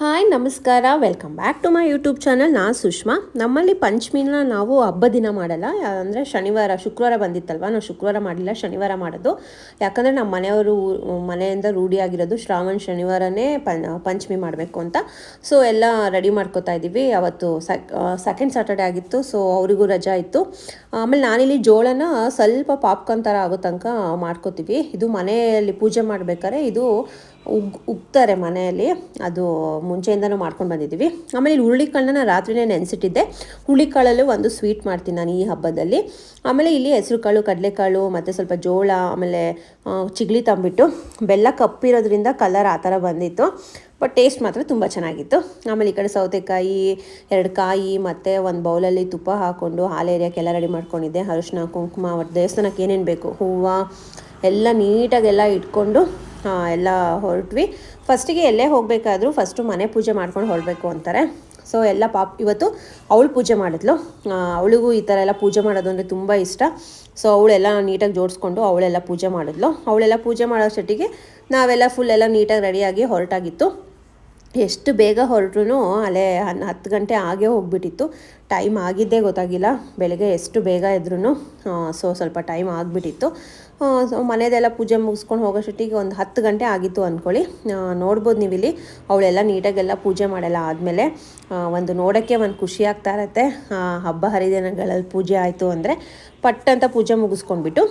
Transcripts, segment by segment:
Hi, ನಮಸ್ಕಾರ. Welcome back to my YouTube channel ನಾ ಸುಷ್ಮಾ. ನಮ್ಮಲ್ಲಿ ಪಂಚಮಿನ ನಾವು ಹಬ್ಬ ದಿನ ಮಾಡಲ್ಲ. ಅಂದರೆ ಶನಿವಾರ, ಶುಕ್ರವಾರ ಬಂದಿತ್ತಲ್ವ? ನಾವು ಶುಕ್ರವಾರ ಮಾಡಿಲ್ಲ, ಶನಿವಾರ ಮಾಡೋದು. ಯಾಕಂದರೆ ನಮ್ಮ ಮನೆಯವರು ಮನೆಯಿಂದ ರೂಢಿಯಾಗಿರೋದು ಶ್ರಾವಣ ಶನಿವಾರನೇ ಪಂಚಮಿ ಮಾಡಬೇಕು ಅಂತ. ಸೊ ಎಲ್ಲ ರೆಡಿ ಮಾಡ್ಕೋತಾ ಇದ್ದೀವಿ. ಅವತ್ತು ಸೆಕೆಂಡ್ ಸಾಟರ್ಡೆ ಆಗಿತ್ತು. ಸೊ ಅವರಿಗೂ ರಜಾ ಇತ್ತು. ಆಮೇಲೆ ನಾನಿಲ್ಲಿ ಜೋಳನ ಸ್ವಲ್ಪ ಪಾಪ್ಕಾರ್ನ್ ಥರ ಆಗೋ ತನಕ ಮಾಡ್ಕೋತೀವಿ. ಇದು ಮನೆಯಲ್ಲಿ ಪೂಜೆ ಮಾಡಬೇಕಾದ್ರೆ ಇದು ಉಗ್, ಉಗ್ತಾರೆ ಮನೆಯಲ್ಲಿ. ಅದು ಮುಂಚೆಯಿಂದನೂ ಮಾಡ್ಕೊಂಡು ಬಂದಿದ್ದೀವಿ ಆಮೇಲೆ ಇಲ್ಲಿ ಹುರುಳಿಕಾಳನ್ನ ರಾತ್ರಿನೇ ನೆನೆಸಿಟ್ಟಿದ್ದೆ. ಹುರುಳಿಕಾಳಲ್ಲೂ ಒಂದು ಸ್ವೀಟ್ ಮಾಡ್ತೀನಿ ನಾನು ಈ ಹಬ್ಬದಲ್ಲಿ. ಆಮೇಲೆ ಇಲ್ಲಿ ಹೆಸರು ಕಾಳು ಕಡಲೆಕಾಳು, ಮತ್ತು ಸ್ವಲ್ಪ ಜೋಳ, ಆಮೇಲೆ ಚಿಗ್ಲಿ ತಂಬಿಟ್ಟು ಬೆಲ್ಲ ಕಪ್ಪಿರೋದ್ರಿಂದ ಕಲರ್ ಆ ಥರ ಬಂದಿತ್ತು. ಬಟ್ ಟೇಸ್ಟ್ ಮಾತ್ರ ತುಂಬ ಚೆನ್ನಾಗಿತ್ತು. ಆಮೇಲೆ ಈ ಕಡೆ ಸೌತೆಕಾಯಿ, ಎರಡು ಕಾಯಿ, ಮತ್ತು ಒಂದು ಬೌಲಲ್ಲಿ ತುಪ್ಪ ಹಾಕ್ಕೊಂಡು ಹಾಲು ಏರಿಯಾಕೆಲ್ಲ ರೆಡಿ ಮಾಡ್ಕೊಂಡಿದ್ದೆ. ಅರಿಶಿನ, ಕುಂಕುಮ ದೇವಸ್ಥಾನಕ್ಕೆ ಏನೇನು ಬೇಕು, ಹೂವು, ಎಲ್ಲ ನೀಟಾಗೆಲ್ಲ ಇಟ್ಕೊಂಡು ಎಲ್ಲ ಹೊರಟ್ವಿ. ಫಸ್ಟಿಗೆ ಎಲ್ಲೇ ಹೋಗಬೇಕಾದ್ರೂ ಫಸ್ಟು ಮನೆ ಪೂಜೆ ಮಾಡ್ಕೊಂಡು ಹೊರಡಬೇಕು ಅಂತಾರೆ. ಸೊ ಎಲ್ಲ ಪಾಪ್, ಇವತ್ತು ಅವಳು ಪೂಜೆ ಮಾಡಿದ್ಲು. ಅವಳಿಗೂ ಈ ಥರ ಎಲ್ಲ ಪೂಜೆ ಮಾಡೋದು ಅಂದರೆ ತುಂಬ ಇಷ್ಟ. ಸೊ ಅವಳೆಲ್ಲ ನೀಟಾಗಿ ಜೋಡಿಸ್ಕೊಂಡು ಅವಳೆಲ್ಲ ಪೂಜೆ ಮಾಡಿದ್ಲು. ಅವಳೆಲ್ಲ ಪೂಜೆ ಮಾಡೋ ಸೆಟ್ಟಿಗೆ ನಾವೆಲ್ಲ ಫುಲ್ ಎಲ್ಲ ನೀಟಾಗಿ ರೆಡಿಯಾಗಿ ಹೊರಟಾಗಿತ್ತು. ಎಷ್ಟು ಬೇಗ ಹೊರಟ್ರು ಅಲ್ಲೇ ಹನ್, ಹತ್ತು ಗಂಟೆ ಆಗೇ ಹೋಗ್ಬಿಟ್ಟಿತ್ತು. ಟೈಮ್ ಆಗಿದ್ದೇ ಗೊತ್ತಾಗಿಲ್ಲ. ಬೆಳಗ್ಗೆ ಎಷ್ಟು ಬೇಗ ಇದ್ರೂ ಸೊ ಸ್ವಲ್ಪ ಟೈಮ್ ಆಗಿಬಿಟ್ಟಿತ್ತು. ಸೊ ಮನೆಯದೆಲ್ಲ ಪೂಜೆ ಮುಗಿಸ್ಕೊಂಡು ಹೋಗೋಷ್ಟೊಟ್ಟಿಗೆ ಒಂದು ಹತ್ತು ಗಂಟೆ ಆಗಿತ್ತು ಅಂದ್ಕೊಳ್ಳಿ ನೋಡ್ಬೋದು ನೀವು ಇಲ್ಲಿ ಅವಳೆಲ್ಲ ನೀಟಾಗೆಲ್ಲ ಪೂಜೆ ಮಾಡೆಲ್ಲ ಆದಮೇಲೆ ಒಂದು ನೋಡೋಕ್ಕೆ ಒಂದು ಖುಷಿ ಆಗ್ತಾ ಇರತ್ತೆ. ಹಬ್ಬ ಹರಿದಿನಗಳಲ್ಲಿ ಪೂಜೆ ಆಯಿತು ಅಂದರೆ ಪಟ್ ಅಂತ ಪೂಜೆ ಮುಗಿಸ್ಕೊಂಡ್ಬಿಟ್ಟು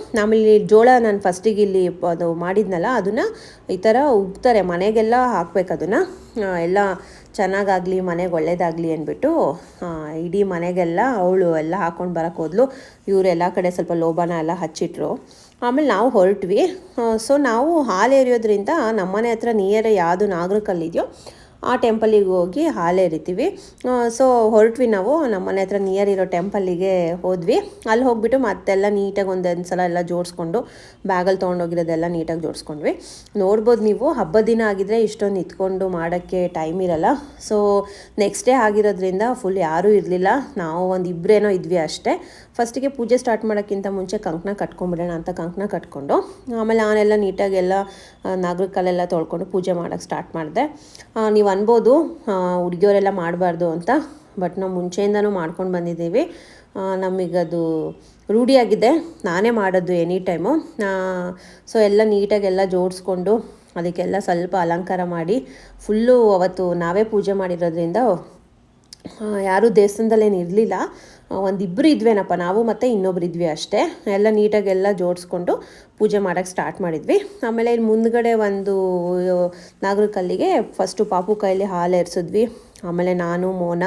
ಈ ಜೋಳ ನಾನು ಫಸ್ಟಿಗೆ ಇಲ್ಲಿ ಅದು ಮಾಡಿದ್ನಲ್ಲ, ಅದನ್ನು ಈ ಥರ ಉಗ್ತಾರೆ ಮನೆಗೆಲ್ಲ ಹಾಕ್ಬೇಕು ಅದನ್ನು. ಎಲ್ಲ ಚೆನ್ನಾಗಾಗಲಿ, ಮನೆಗೆ ಒಳ್ಳೇದಾಗಲಿ ಅಂದ್ಬಿಟ್ಟು ಇಡೀ ಮನೆಗೆಲ್ಲ ಅವಳು ಎಲ್ಲ ಹಾಕ್ಕೊಂಡು ಬರೋಕ್ಕೆ ಹೋದ್ಲು. ಇವರೆಲ್ಲ ಕಡೆ ಸ್ವಲ್ಪ ಲೋಬಾನ ಎಲ್ಲ ಹಚ್ಚಿಟ್ರು. ಆಮೇಲೆ ನಾವು ಹೊರಟ್ವಿ. ಸೊ ನಾವು ಹಾಲು ಎರಿಯೋದ್ರಿಂದ ನಮ್ಮನೆ ಹತ್ರ ನಿಯರ್ ಯಾವುದು ನಾಗರಕಲ್ಲಿದೆಯೋ ಆ ಟೆಂಪಲಿಗೆ ಹೋಗಿ ಹಾಲೇರಿತೀವಿ ಸೊ ಹೊರಟ್ವಿ ನಾವು, ನಮ್ಮ ಮನೆ ಹತ್ರ ನಿಯರ್ ಇರೋ ಟೆಂಪಲ್ಲಿಗೆ ಹೋದ್ವಿ. ಅಲ್ಲಿ ಹೋಗ್ಬಿಟ್ಟು ಮತ್ತೆಲ್ಲ ನೀಟಾಗಿ ಒಂದೊಂದು ಸಲ ಎಲ್ಲ ಜೋಡಿಸ್ಕೊಂಡು ಬ್ಯಾಗಲ್ಲಿ ತೊಗೊಂಡೋಗಿರೋದೆಲ್ಲ ನೀಟಾಗಿ ಜೋಡಿಸ್ಕೊಂಡ್ವಿ. ನೋಡ್ಬೋದು ನೀವು, ಹಬ್ಬದ ದಿನ ಆಗಿದ್ರೆ ಇಷ್ಟೊಂದು ನಿಂತ್ಕೊಂಡು ಮಾಡೋಕ್ಕೆ ಟೈಮ್ ಇರಲ್ಲ. ಸೊ ನೆಕ್ಸ್ಟ್ ಡೇ ಆಗಿರೋದ್ರಿಂದ ಫುಲ್ ಯಾರೂ ಇರಲಿಲ್ಲ. ನಾವು ಒಂದು ಇಬ್ಬರೇನೋ ಇದ್ವಿ ಅಷ್ಟೇ. ಫಸ್ಟಿಗೆ ಪೂಜೆ ಸ್ಟಾರ್ಟ್ ಮಾಡೋಕ್ಕಿಂತ ಮುಂಚೆ ಕಂಕಣ ಕಟ್ಕೊಂಡ್ಬಿಡೋಣ ಅಂತ ಕಂಕಣ ಕಟ್ಕೊಂಡು, ಆಮೇಲೆ ನಾನೆಲ್ಲ ನೀಟಾಗಿ ಎಲ್ಲ ನಾಗರಿಕಲ್ಲೆಲ್ಲ ತೊಳ್ಕೊಂಡು ಪೂಜೆ ಮಾಡೋಕ್ಕೆ ಸ್ಟಾರ್ಟ್ ಮಾಡಿದೆ. ನೀವು ಅನ್ಬೋದು ಹುಡುಗಿಯವರೆಲ್ಲ ಮಾಡಬಾರ್ದು ಅಂತ. ಬಟ್ ನಾವು ಮುಂಚೆಯಿಂದನೂ ಮಾಡ್ಕೊಂಡು ಬಂದಿದ್ದೀವಿ. ನಮಗದು ರೂಢಿಯಾಗಿದೆ. ನಾನೇ ಮಾಡೋದು ಎನಿ ಟೈಮು ಸೊ ಎಲ್ಲ ನೀಟಾಗೆಲ್ಲ ಜೋಡಿಸ್ಕೊಂಡು, ಅದಕ್ಕೆಲ್ಲ ಸ್ವಲ್ಪ ಅಲಂಕಾರ ಮಾಡಿ ಫುಲ್ಲು ಅವತ್ತು ನಾವೇ ಪೂಜೆ ಮಾಡಿರೋದ್ರಿಂದ ಯಾರೂ ದೇವಸ್ಥಾನದಲ್ಲೇನು ಇರಲಿಲ್ಲ. ಒಂದಿಬ್ಬರು ಇದ್ವೇನಪ್ಪ ನಾವು ಮತ್ತು ಇನ್ನೊಬ್ರು ಇದ್ವಿ ಅಷ್ಟೇ. ಎಲ್ಲ ನೀಟಾಗೆಲ್ಲ ಜೋಡಿಸ್ಕೊಂಡು ಪೂಜೆ ಮಾಡೋಕ್ಕೆ ಸ್ಟಾರ್ಟ್ ಮಾಡಿದ್ವಿ. ಆಮೇಲೆ ಇಲ್ಲಿ ಮುಂದ್ಗಡೆ ಒಂದು ನಾಗರ ಕಲ್ಲಿಗೆ ಫಸ್ಟು ಪಾಪು ಕೈಲಿ ಹಾಲು ಎರ್ಸಿದ್ವಿ. ಆಮೇಲೆ ನಾನು ಮೋನ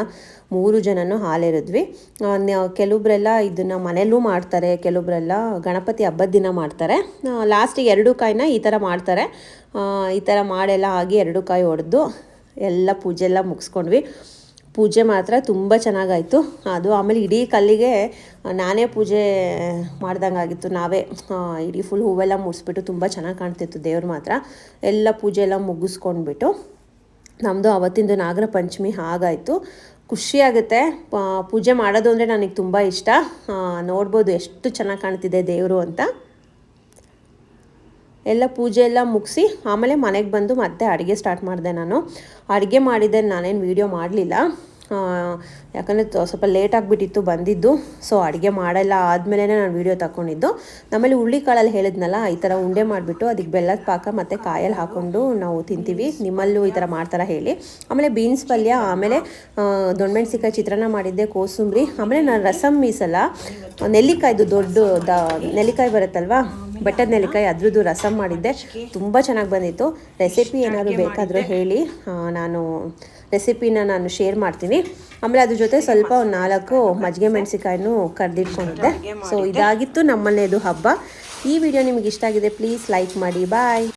ಮೂರು ಜನನೂ ಹಾಲು ಎರೆದ್ವಿ. ಆ, ನ- ಕೆಲವೊಬ್ರೆಲ್ಲ ಇದನ್ನು ಮನೆಯಲ್ಲೂ ಮಾಡ್ತಾರೆ ಕೆಲವೊಬ್ರೆಲ್ಲ ಗಣಪತಿ ಹಬ್ಬದ ದಿನ ಮಾಡ್ತಾರೆ. ಲಾಸ್ಟಿಗೆ ಎರಡು ಕಾಯಿನ ಈ ಥರ ಮಾಡ್ತಾರೆ. ಈ ಥರ ಮಾಡೆಲ್ಲ ಆಗಿ ಎರಡು ಕಾಯಿ ಹೊಡೆದು ಎಲ್ಲ ಪೂಜೆ ಎಲ್ಲ ಮುಗಿಸ್ಕೊಂಡ್ವಿ. ಪೂಜೆ ಮಾತ್ರ ತುಂಬ ಚೆನ್ನಾಗಾಯಿತು. ಅದು ಆಮೇಲೆ ಇಡೀ ಕಲ್ಲಿಗೆ ನಾನೇ ಪೂಜೆ ಮಾಡ್ದಂಗಾಗಿತ್ತು ನಾವೇ ಇಡೀ ಫುಲ್ ಹೂವೆಲ್ಲ ಮುಡಿಸ್ಬಿಟ್ಟು ತುಂಬ ಚೆನ್ನಾಗಿ ಕಾಣ್ತಿತ್ತು ದೇವ್ರು ಮಾತ್ರ. ಎಲ್ಲ ಪೂಜೆ ಎಲ್ಲ ಮುಗಿಸ್ಕೊಂಡ್ಬಿಟ್ಟು ನಮ್ಮದು ಅವತ್ತಿಂದು ನಾಗರ ಪಂಚಮಿ ಹಾಗಾಯಿತು. ಖುಷಿಯಾಗುತ್ತೆ ಪೂಜೆ ಮಾಡೋದು ಅಂದರೆ ನನಗೆ ತುಂಬ ಇಷ್ಟ. ನೋಡ್ಬೋದು ಎಷ್ಟು ಚೆನ್ನಾಗಿ ಕಾಣ್ತಿದೆ ದೇವರು ಅಂತ. ಎಲ್ಲ ಪೂಜೆ ಎಲ್ಲ ಮುಗಿಸಿ ಆಮೇಲೆ ಮನೆಗೆ ಬಂದು ಮತ್ತೆ ಅಡುಗೆ ಸ್ಟಾರ್ಟ್ ಮಾಡಿದೆ ನಾನು. ಅಡುಗೆ ಮಾಡಿದ್ದೆ ನಾನೇನು ವೀಡಿಯೋ ಮಾಡಲಿಲ್ಲ. ಯಾಕಂದರೆ ಸ್ವಲ್ಪ ಲೇಟ್ ಆಗಿಬಿಟ್ಟಿತ್ತು, ಬಂದಿದ್ದು. ಸೊ ಅಡುಗೆ ಮಾಡಲ್ಲ ಆದಮೇಲೆ ನಾನು ವೀಡಿಯೋ ತಗೊಂಡಿದ್ದು ಆಮೇಲೆ ಹುಳ್ಳಿಕಾಳಲ್ಲಿ ಹೇಳಿದ್ನಲ್ಲ, ಈ ಥರ ಉಂಡೆ ಮಾಡಿಬಿಟ್ಟು ಅದಕ್ಕೆ ಬೆಲ್ಲದ ಪಾಕ ಮತ್ತು ಕಾಯಲ್ಲಿ ಹಾಕ್ಕೊಂಡು ನಾವು ತಿಂತೀವಿ. ನಿಮ್ಮಲ್ಲೂ ಈ ಥರ ಮಾಡ್ತಾರ ಹೇಳಿ. ಆಮೇಲೆ ಬೀನ್ಸ್ ಪಲ್ಯ, ಆಮೇಲೆ ದೊಣ್ಣಮೆಣ್ಸಿಕಾಯಿ ಚಿತ್ರಾನ್ನ ಮಾಡಿದ್ದೆ, ಕೋಸಂಬರಿ. ಆಮೇಲೆ ನಾನು ರಸಮ್ ಮೀಸಲ್ಲ ನೆಲ್ಲಿಕಾಯ್ದು ದೊಡ್ಡ ನೆಲ್ಲಿಕಾಯಿ ಬರುತ್ತಲ್ವಾ? ಬೆಟ್ಟದ ನೆಲ್ಲಿಕಾಯಿ ಅದ್ರದ್ದು ರಸಂ ಮಾಡಿದ್ದೆ. ತುಂಬ ಚೆನ್ನಾಗಿ ಬಂದಿತ್ತು. ರೆಸಿಪಿ ಏನಾದರೂ ಬೇಕಾದರೂ ಹೇಳಿ. ನಾನು ರೆಸಿಪಿನ ನಾನು ಶೇರ್ ಮಾಡ್ತೀನಿ. ಆಮೇಲೆ ಅದ್ರ ಜೊತೆ ಸ್ವಲ್ಪ ಒಂದು ನಾಲ್ಕು ಮಜ್ಜಿಗೆ ಮೆಣಸಿಕಾಯಿನೂ ಕರೆದಿಟ್ಕೊಂಡಿದ್ದೆ. ಸೊ ಇದಾಗಿತ್ತು ನಮ್ಮನೇದು ಹಬ್ಬ. ಈ ವಿಡಿಯೋ ನಿಮಗೆ ಇಷ್ಟ ಆಗಿದೆ ಪ್ಲೀಸ್ ಲೈಕ್ ಮಾಡಿ. ಬಾಯ್